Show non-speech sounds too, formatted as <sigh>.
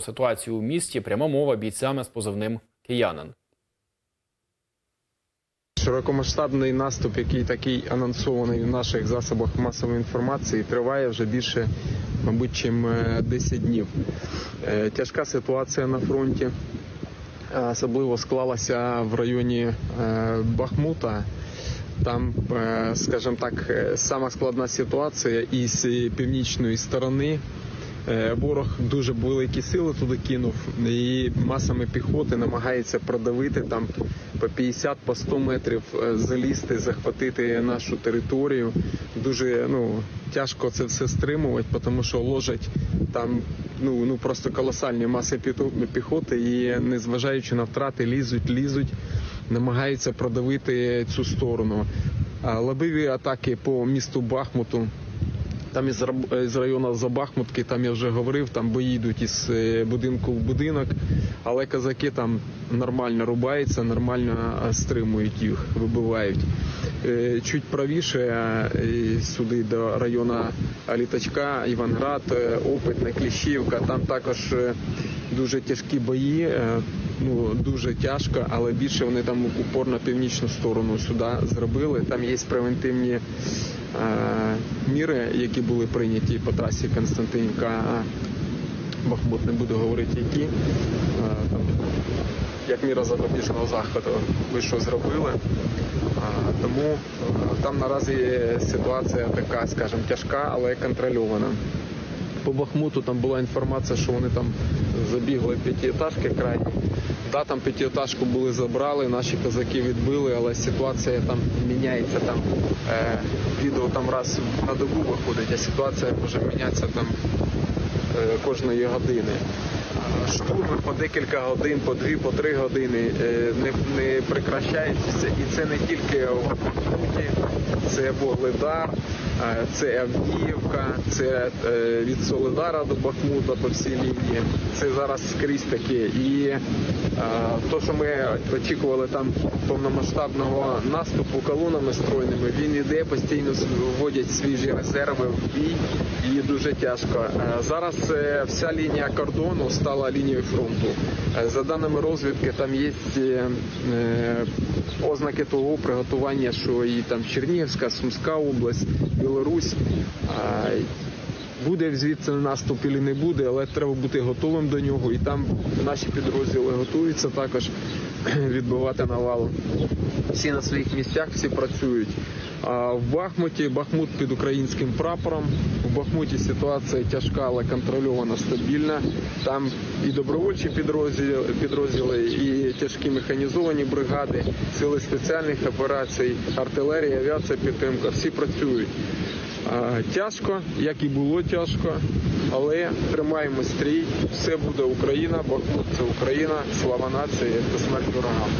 ситуацію у місті пряма мова бійцями з позивним киянин. Широкомасштабний наступ, який такий анонсований в наших засобах масової інформації, триває вже більше, мабуть, чим е, 10 днів. Е, Тяжка ситуація на фронті, е, особливо склалася в районі е, Бахмута. Там, е, скажімо так, е, сама складна ситуація із північної сторони. Е, Ворог дуже великі сили туди кинув і масами піхоти намагається продавити там по 50 по 100 метрів е, залізти, захватити нашу територію. Дуже ну тяжко це все стримувати, тому що ложать там ну ну просто колосальні маси піхо- піхоти, і незважаючи на втрати, лізуть, лізуть, намагаються продавити цю сторону. А лобові атаки по місту Бахмуту. Там із раб- з району Забахмутки, там я вже говорив, там бої йдуть із е, будинку в будинок, але козаки там нормально рубаються, нормально е, стримують їх, вибивають. Е, Чуть правіше е, сюди до району Літачка, Іванград, е, Опитне, Кліщівка, там також е, дуже тяжкі бої, е, ну дуже тяжко, але більше вони там упор на північну сторону сюди зробили. Там є превентивні е, міри, які були прийняті по трасі Константинівка. Бахмут не буду говорити, які. Е, Там, як міра запобіжного заходу, ви що зробили. А, Тому е, там наразі ситуація така, скажімо, тяжка, але контрольована. По Бахмуту там була інформація, що вони там забігли п'ятиэтажки крайні. Да, там п'ятиэтажку були забрали, наші козаки відбили, але ситуація там міняється. Там е, відео там раз на добу виходить, а ситуація може мінятися там е, кожної години. Штурми по декілька годин, по дві, по три години е, не, не прекращаються. І це не тільки в Бахмуті, це Вогледар, е, це Авдіївка, це е, від Солидара до Бахмута по всій лінії. Це зараз скрізь таке. І е, то, що ми очікували там повномасштабного наступу колонами стройними, він іде постійно вводять свіжі резерви в бій і дуже тяжко. Е, Зараз вся лінія кордону стала лінією фронту. За даними розвідки, там є ознаки того приготування, що і там Чернігівська, Сумська область, Білорусь. Буде звідси наступ і не буде, але треба бути готовим до нього. І там наші підрозділи готуються також <clears throat> відбивати навал. Всі на своїх місцях, всі працюють. В Бахмуті Бахмут під українським прапором. У Бахмуті ситуація тяжка, але контрольована, стабільна. Там і добровольчі підрозділи, підрозділи, і тяжкі механізовані бригади, сили спеціальних операцій, артилерія, авіація, підтримка. Всі працюють. Тяжко, як і було тяжко, але тримаємо стрій. Все буде Україна, Бахмут це Україна, слава нації та смерть ворогам.